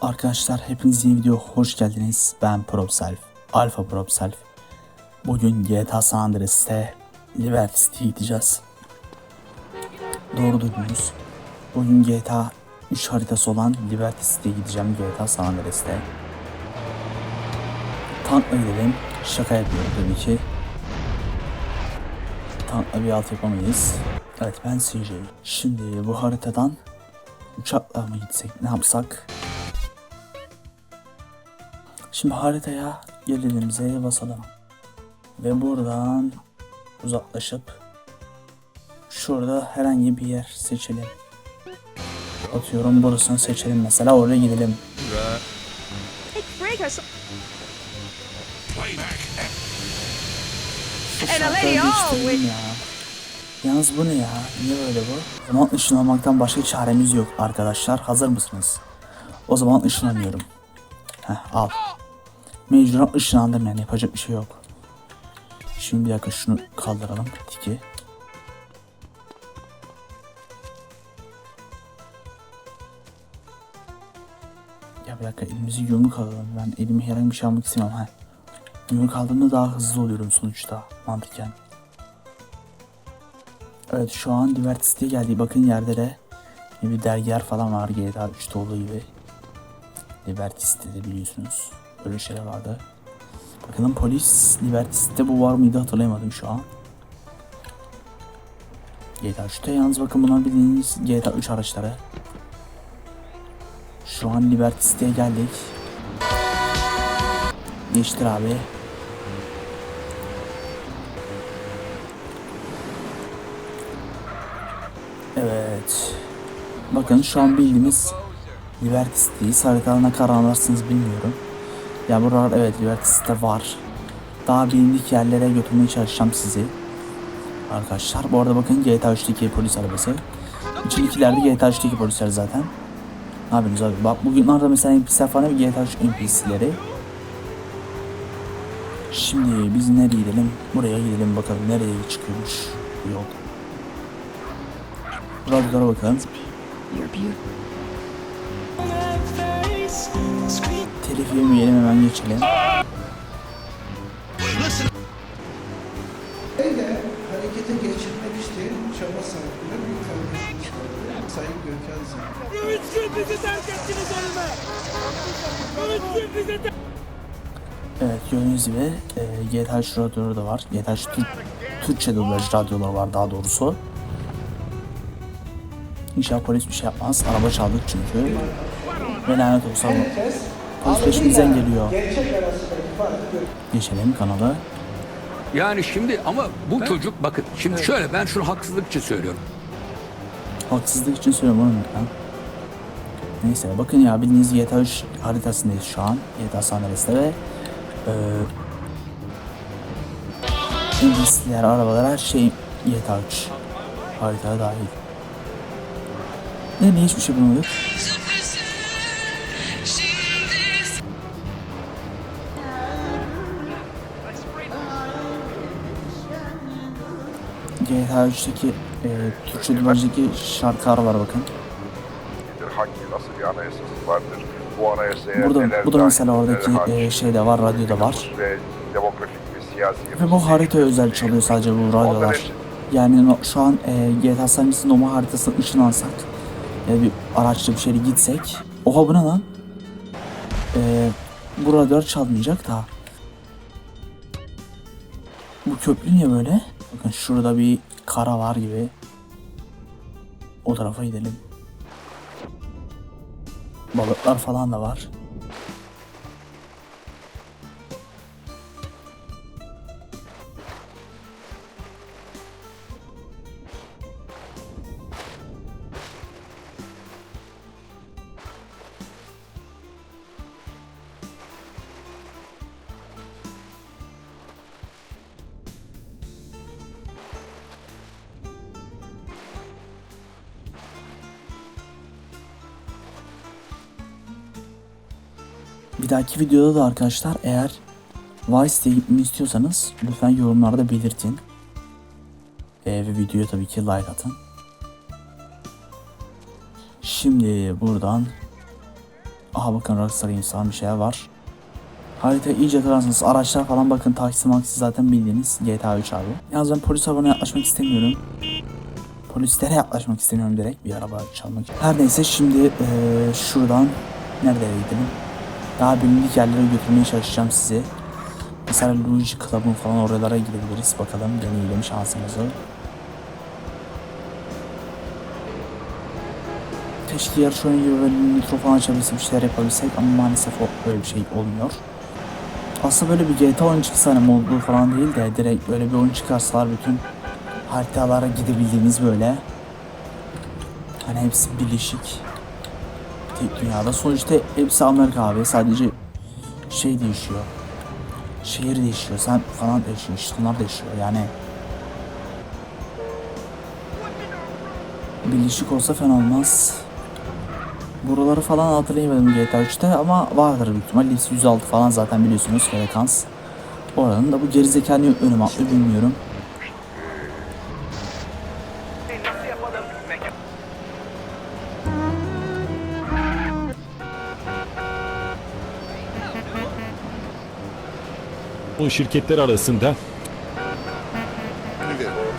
Arkadaşlar hepiniz yeni video hoş geldiniz. Ben PropSelf, Alpha PropSelf. Bugün GTA San Andreas'te Liberty City'ye gideceğiz. Doğru duydunuz. Bugün GTA 3 haritası olan Liberty City'ye gideceğim GTA San Andreas'te. Tankla gidelim. Şaka yapıyorum tabii ki. Tankla bir alt yapamayız. Evet ben CJ. Şimdi bu haritadan uçakla mı gitsek ne yapsak? Şimdi haritaya gelelim Z'ye basalım. Ve buradan uzaklaşıp şurada herhangi bir yer seçelim. Atıyorum burasını seçelim mesela oraya gidelim. Ya. Yalnız bu ne ya? Niye böyle bu? O zaman ışınlanmaktan başka çaremiz yok arkadaşlar. Hazır mısınız? O zaman ışınlanıyorum. Heh al. Mecburen ışınlandım yani yapacak bir şey yok. Şimdi bir dakika şunu kaldıralım. Tiki. Ya bir dakika elimizi yumruk alalım. Ben elimi herhangi bir şey almak istemem. Ha. Yumruk aldığımda daha hızlı oluyorum sonuçta mantıken. Evet şu an Liberty City'ye geldik. Bakın yerde de bir dergiler falan var GTA 3'te olduğu gibi. Liberty City'de biliyorsunuz. Böyle şeyler vardı. Bakalım polis Liberty City'de bu var mıydı hatırlayamadım şu an. GTA 3'te yalnız bakın bunlar bildiğiniz GTA 3 araçları. Şu an Liberty City'ye geldik. Geçtir abi. Evet. Bakın şu an bildiğimiz Liberty City'yi haritalarına karar bilmiyorum. Ya buralar evet Liberty City var. Daha bilindik yerlere götürmeye çalışacağım sizi. Arkadaşlar bu arada bakın GTA 3'teki polis arabası. İçindekilerde GTA 3'teki polisler zaten. Ne yapıyorsunuz abi? Bak bugünlerde mesela NPC'ler falan GTA 3 NPC'leri. Şimdi biz nereye gidelim? Buraya gidelim bakalım nereye çıkıyormuş yol. Radyolara bakalım. Telif yemeyelim hemen geçelim. Öyle harekete geçirmek isteyen çaba sarfıyla bir kardeşimiz vardı. Sayın Gökhan Zil. Üç gün bizi terk ettiniz ölüme. Üç gün bizi terk Evet gördüğünüz gibi e, GTA 3 radyoları da var. GTA 3 Türk, Türkçe dublaj radyoları var daha doğrusu. İnşallah polis bir şey yapmaz. Araba çaldık çünkü. Ve lanet olsa bu. Polis peşimizden geliyor. Geçelim kanalı. Yani şimdi ama bu çocuk bakın şimdi şöyle ben şunu haksızlık için söylüyorum. Haksızlık için söylüyorum oğlum ya. Neyse bakın ya bildiğiniz GTA 3 haritasındayız şu an. GTA San Andreas'te ve İngilizler, arabalar her şey GTA 3 haritaya dahil. Ne ne hiçbir şey bulmadık. GTA 3'teki eee Türkçe dublajdaki şarkılar var bakın. hangi nasıl bir anayasası vardır? Bu anayasaya Burada bu da mesela oradaki eee, şeyde var, radyoda var. ve demografik ve siyasi Ve bu harita özel çalıyor sadece bu radyolar. Yani no- şu an e, GTA San Andreas'ın normal haritasına ışınlansak ya bir araçla bir şeyle gitsek Oha bu ne lan? E, bu radyolar çalmayacak da Bu köprü niye böyle? Bakın şurada bir kara var gibi. O tarafa gidelim. Balıklar falan da var Bir dahaki videoda da arkadaşlar eğer Vice'de gitmemi istiyorsanız lütfen yorumlarda belirtin. Ee, ve videoya tabii ki like atın. Şimdi buradan Aha bakın Rockstar insan bir şeyler var. Harita iyice kararsınız. Araçlar falan bakın taksi maksi zaten bildiğiniz GTA 3 abi. Yalnız ben polis arabana yaklaşmak istemiyorum. Polislere yaklaşmak istemiyorum direkt bir araba çalmak. Her neyse şimdi eee, şuradan nereye gidelim? Daha bilindik yerlere götürmeye çalışacağım sizi. Mesela Luigi Club'ın falan oralara gidebiliriz. Bakalım deneyelim şansımızı. Keşke yarış oyunu gibi böyle nitro falan açabilsek bir şeyler yapabilsek ama maalesef o böyle bir şey olmuyor. Aslında böyle bir GTA oyun çıksa hani modlu falan değil de direkt böyle bir oyun çıkarsalar bütün haritalara gidebildiğimiz böyle hani hepsi birleşik tek dünyada. Sonuçta hepsi Amerika abi. Sadece şey değişiyor. Şehir değişiyor. Sen falan değişiyor. İşte bunlar değişiyor. Yani birleşik olsa fena olmaz. Buraları falan hatırlayamadım GTA 3'te ama vardır büyük ihtimal. Lise 106 falan zaten biliyorsunuz. Frekans. Oranın da bu gerizekalı önüm atlı bilmiyorum. Bu şirketler arasında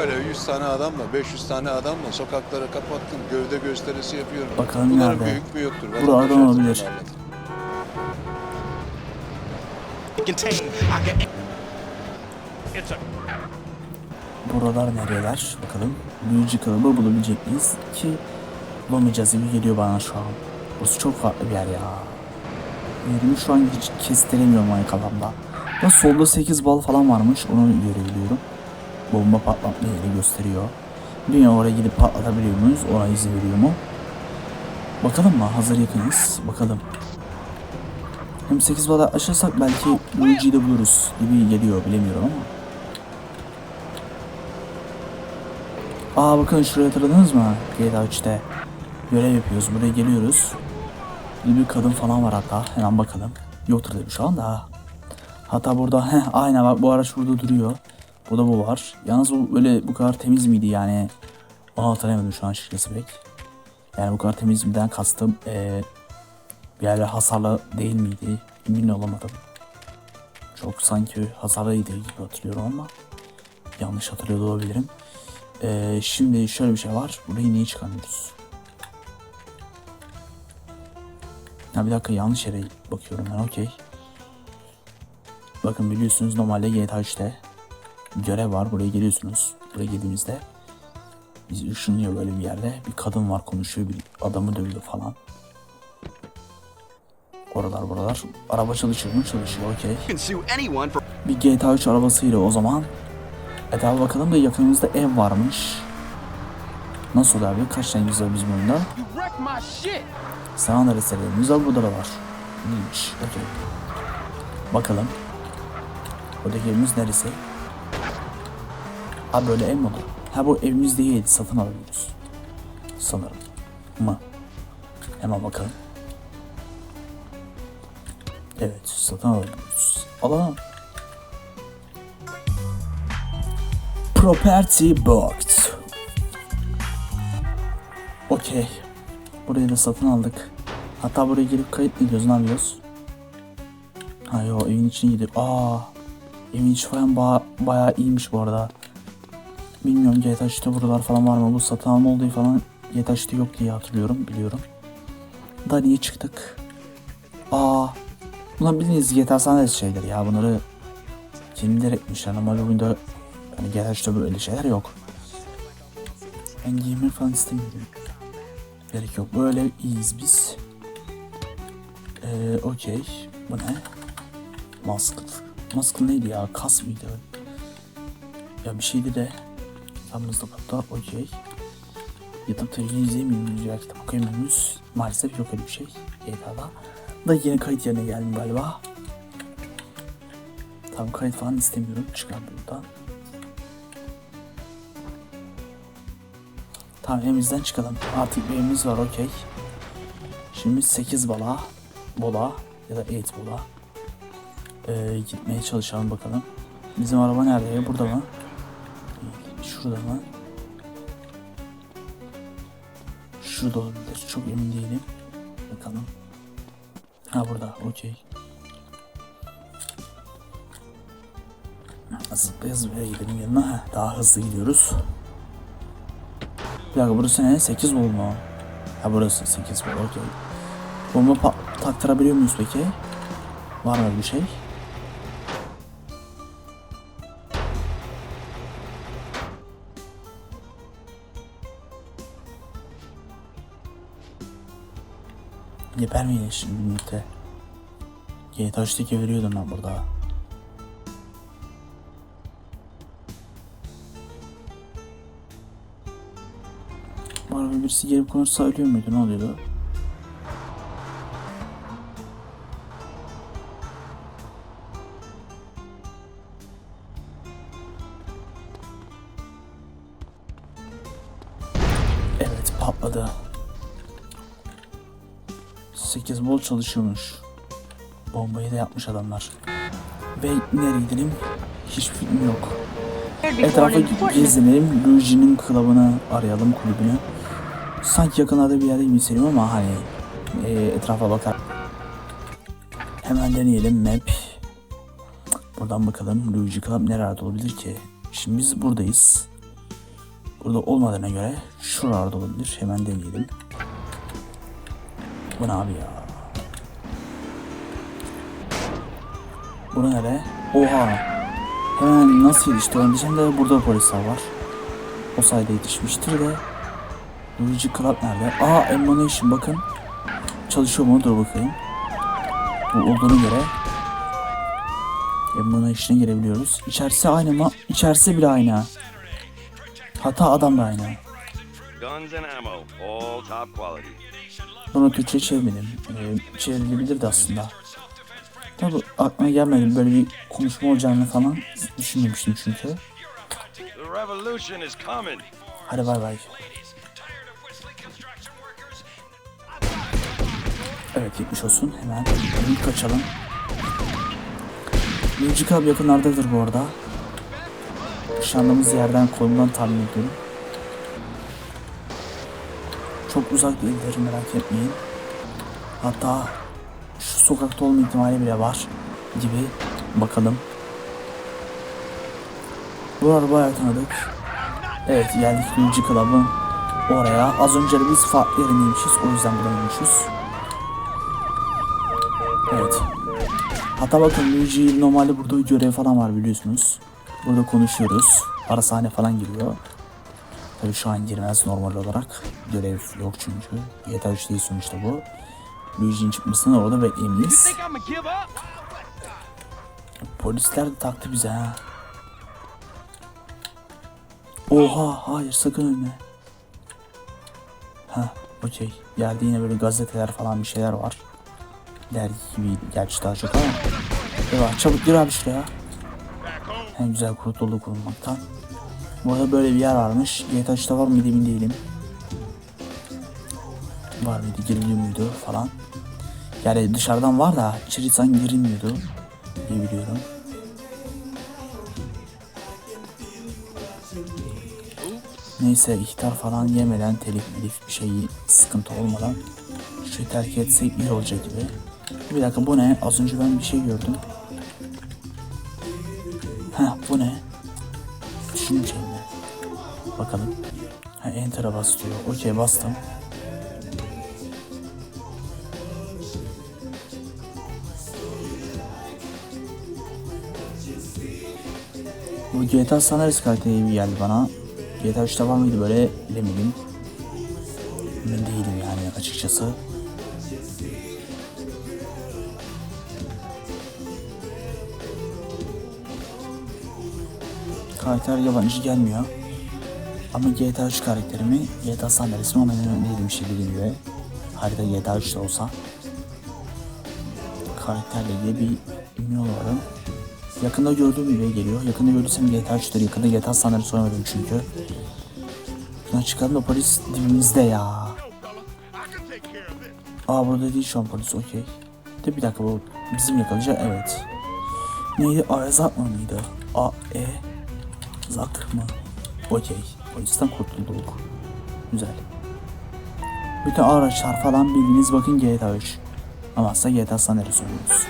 Öyle 100 tane adamla 500 tane adamla sokakları kapattım gövde gösterisi yapıyorum. Bakalım Bunların nerede? büyük mü yoktur? Artık olabilir. Buralar nereler bakalım. Büyücü Club'ı bulabilecek miyiz ki bulamayacağız gibi geliyor bana şu an. Burası çok farklı bir yer ya. Yerimi şu an hiç kestiremiyorum hani kafamda. Ya solda 8 bal falan varmış onu görebiliyorum. Bomba patlatma yeri gösteriyor. Dünya oraya gidip patlatabiliyor muyuz? Ona izin veriyor mu? Bakalım mı? Hazır yakınız. Bakalım. Hem 8 bala aşırsak belki Luigi'yi de buluruz gibi geliyor bilemiyorum ama. Aa bakın şuraya hatırladınız mı? GTA 3'te görev yapıyoruz. Buraya geliyoruz. Bir, kadın falan var hatta. Hemen bakalım. Yoktur dedim şu anda. Hatta burada heh, aynen bak bu araç burada duruyor. Burada bu var. Yalnız bu böyle bu kadar temiz miydi yani? Onu hatırlayamadım şu an açıkçası pek. Yani bu kadar temiz miden kastım eee bir yerler hasarlı değil miydi? Emin olamadım. Çok sanki hasarlıydı gibi hatırlıyorum ama yanlış hatırlıyor da olabilirim. Ee, şimdi şöyle bir şey var. Burayı niye çıkamıyoruz? Ha bir dakika yanlış yere bakıyorum ben okey. Bakın biliyorsunuz normalde GTA 3'te görev var. Buraya geliyorsunuz. Buraya geldiğimizde biz ışınlıyor böyle bir yerde. Bir kadın var konuşuyor. Bir adamı dövüyor falan. Oralar buralar. Araba çalışıyor mu? Çalışıyor okey. Bir GTA 3 arabasıyla o zaman. Evet abi bakalım da yakınımızda ev varmış. Nasıl abi? Kaç tane var bizim oyunda? San Andreas evimiz var. Burada da var. Neymiş? Okey. Bakalım. Oradaki evimiz neresi? Abi böyle ev mi olur? Ha bu evimiz değil. Satın alıyoruz. Sanırım. Mı? Hemen bakalım. Evet satın alıyoruz. Alalım. Property booked. Okey. Burayı da satın aldık. Hatta buraya gelip kayıt mı ediyoruz? Ne yapıyoruz? Ha yo evin içine gidip. Aa. İçi falan ba bayağı iyiymiş bu arada. Bilmiyorum GTA 3'te buralar falan var mı? Bu satın olayı falan GTA 3'te yok diye hatırlıyorum. Biliyorum. Da niye çıktık? Aa. Bunlar bildiğiniz GTA San şeyler ya. Bunları kendileri etmişler. Normal oyunda yani GTA 3'te böyle şeyler yok. Ben gamer falan istemiyorum. Gerek yok. Böyle iyiyiz biz. Ee, okey. Bu ne? Mask. Mask neydi ya? Kas mıydı? Ya bir şeydi de. Tamızda hatta okey. Yatıp televizyon izleyemiyoruz ya kitap okuyamıyoruz. Maalesef yok öyle bir şey. GTA'da. Da yine kayıt yerine geldim galiba. Tam kayıt falan istemiyorum. Çıkar buradan. Tamam evimizden çıkalım. Artık bir evimiz var okey. Şimdi 8 bala, bola ya da 8 bola. Ee, gitmeye çalışalım bakalım. Bizim araba nerede? Burada mı? Şurada mı? Şurada olabilir. Çok emin değilim. Bakalım. Ha burada. Okey. Zıplaya zıplaya gidelim yanına. Heh, daha hızlı gidiyoruz. Bir dakika burası ne? 8 bol? Ha burası 8 bol. Okey. Bomba taktırabiliyor muyuz peki? Var mı bir şey? Yeper miydi şimdi birlikte? GTA 3'teki veriyordum ben burada. Bu arada birisi gelip konuşsa ölüyor muydu? Ne oluyordu? Evet patladı. 8 bol çalışıyormuş. Bombayı da yapmış adamlar. Ve nereye gidelim? Hiçbir fikrim yok. Etrafa gezinelim. Luigi'nin klubunu arayalım kulübünü. Sanki yakınlarda bir yerde hissediyorum ama hani e, etrafa bakar. Hemen deneyelim map. Buradan bakalım Luigi Club nerede olabilir ki? Şimdi biz buradayız. Burada olmadığına göre şuralarda olabilir. Hemen deneyelim. Bu ne abi ya? Bu nere? Oha! Hemen nasıl yetişti? Diyeceğim de burada polisler var. O sayede yetişmiştir de. Luigi Club nerede? Aa Emanation bakın. Çalışıyor mu? Dur bakayım. Bu olduğuna göre Emanation'a girebiliyoruz. İçerisi aynı mı? İçerisi bile aynı. Hatta adam da aynı. Bunu Türkçe çevirmedim. Ee, çevrilebilirdi aslında. Tabi aklıma gelmedi böyle bir konuşma olacağını falan düşünmemiştim çünkü. Hadi bay bay. Evet gitmiş olsun. Hemen bir kaçalım. Luigi Club yakınlardadır bu arada. Nişanlımız yerden kolundan tahmin ediyorum. Çok uzak değildir merak etmeyin. Hatta şu sokakta olma ihtimali bile var gibi. Bakalım. Buraları bayağı tanıdık. Evet geldik Luigi Club'ın oraya. Az önce biz farklı yerindeymişiz. O yüzden buradaymışız. Evet. Hatta bakın Luigi normalde burada görev falan var biliyorsunuz. Burada konuşuyoruz. Ara sahne falan giriyor. Tabi şu an girmez normal olarak. Görev yok çünkü. GTA 3 değil sonuçta bu. Luigi'nin çıkmasını orada bekleyemeyiz. Polisler de taktı bize ha. Oha hayır sakın ölme. Ha okey. Yerde yine böyle gazeteler falan bir şeyler var. Dergi gibi gerçi daha çok ama. Eyvah çabuk gir abi şuraya. En güzel kurtuldu kurulmaktan. Burada böyle bir yer varmış. 3'te var mıydı emin değilim. Var mıydı giriliyor muydu falan. Yani dışarıdan var da içeri sanki girilmiyordu diye biliyorum. Neyse ihtar falan yemeden telif melif bir şey sıkıntı olmadan şu terk etsek iyi olacak gibi. Bir dakika bu ne? Az önce ben bir şey gördüm. Heh bu ne? Şunun şey mi? Bakalım. Ha enter'a bas diyor. Okey bastım. GTA San Andreas karakteri gibi geldi bana. GTA 3'te var mıydı böyle bilemedim. Emin değilim yani açıkçası. Karakter yabancı gelmiyor. Ama GTA 3 karakterimi GTA San Andreas'ın emin değilim işte dediğim gibi. Harita GTA 3'te olsa. Karakterle ilgili bir emin olalım. Yakında gördüğüm gibi geliyor. Yakında gördüysem GTA 3'tür. Yakında GTA San Andreas oynadım çünkü. Şuna çıkalım da polis dibimizde ya. Aa burada değil şu an polis okey. De bir dakika bu bizim yakalayacak evet. Neydi? Arzak mı mıydı? A E Zak mı? Okey. Polisten kurtulduk. Güzel. Bütün araçlar falan bildiğiniz bakın GTA 3. Amazsa GTA San Andreas oynuyoruz.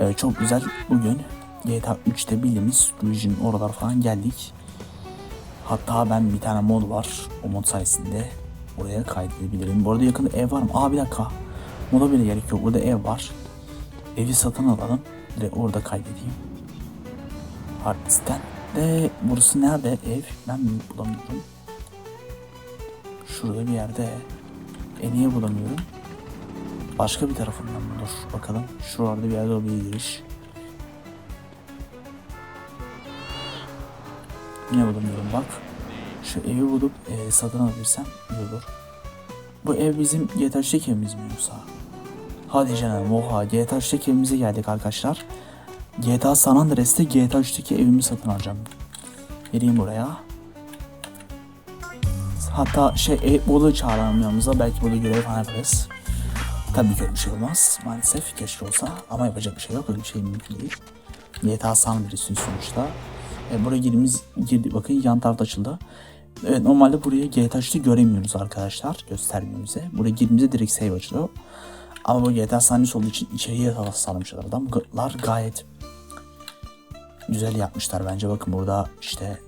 Evet çok güzel. Bugün GTA 3'te bildiğimiz Region oralar falan geldik. Hatta ben bir tane mod var. O mod sayesinde oraya kaydedebilirim. Bu arada yakında ev var mı? Aa bir dakika. Moda bile gerek yok. Burada ev var. Evi satın alalım. Direkt orada kaydedeyim. Harddiskten. De burası nerede ev? Ben mi bulamıyorum. Şurada bir yerde. E niye bulamıyorum? Başka bir tarafından mı? Dur bakalım. Şuralarda bir yerde olabilir giriş. Niye bulamıyorum bak. Şu evi bulup e, satın alabilirsem iyi olur. Bu ev bizim GTA 3'teki evimiz mi yoksa? Hadi canım oha GTA 3'teki evimize geldik arkadaşlar. GTA San Andreas'te GTA 3'teki evimi satın alacağım. Vereyim buraya. Hatta şey e, Bolu çağıralım. Belki Bolu görev falan yaparız. Tabii ki öyle bir şey olmaz. Maalesef keşke olsa. Ama yapacak bir şey yok. Öyle bir şey mümkün değil. GTA San Andreas'ın sonuçta. E, buraya girimiz girdi. Bakın yan tarafta açıldı. Evet normalde buraya GTA 3'te göremiyoruz arkadaşlar. Göstermiyor. Buraya girdiğimizde direkt save açılıyor. Ama bu GTA Andreas olduğu için içeriye sağlamışlar adamlar gayet güzel yapmışlar bence. Bakın burada işte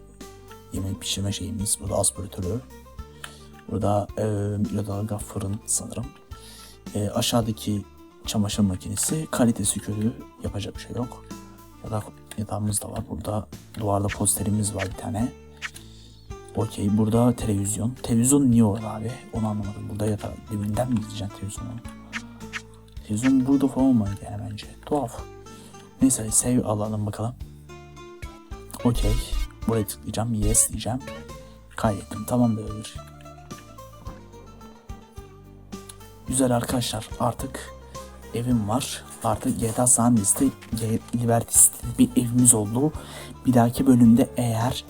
yemek pişirme şeyimiz. Burada aspiratörü. Burada e, mikrodalga fırın sanırım. E, aşağıdaki çamaşır makinesi. Kalitesi kötü. Yapacak bir şey yok. Yatak, yatağımız da var. Burada duvarda posterimiz var bir tane. Okey. Burada televizyon. Televizyon niye orada abi? Onu anlamadım. Burada yatak dibinden mi izleyeceksin televizyonu? Televizyon burada falan olmalı yani bence. Tuhaf. Neyse save alalım bakalım. Okey. Buraya tıklayacağım. Yes diyeceğim. Kaydettim. Tamam da öyle. Güzel arkadaşlar. Artık evim var. Artık GTA San Andreas'te Liberty bir evimiz oldu. Bir dahaki bölümde eğer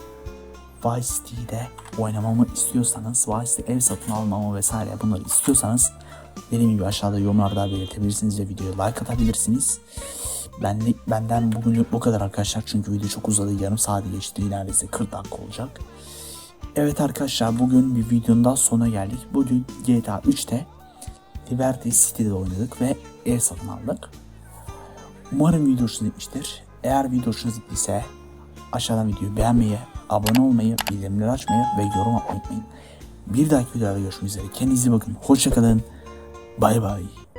Vice City'de oynamamı istiyorsanız, Vice City ev satın almamı vesaire bunları istiyorsanız dediğim gibi aşağıda yorumlarda belirtebilirsiniz ve videoya like atabilirsiniz. Ben de, benden bugünlük bu kadar arkadaşlar çünkü video çok uzadı yarım saat geçti neredeyse 40 dakika olacak. Evet arkadaşlar bugün bir videonun daha sonuna geldik. Bugün GTA 3'te Liberty City'de oynadık ve ev satın aldık. Umarım video hoşunuza gitmiştir. Eğer video hoşunuza gittiyse aşağıdan videoyu beğenmeyi, abone olmayı, bildirimleri açmayı ve yorum atmayı unutmayın. Bir dahaki videoda görüşmek üzere. Kendinize bakın. Hoşçakalın. Bay bay.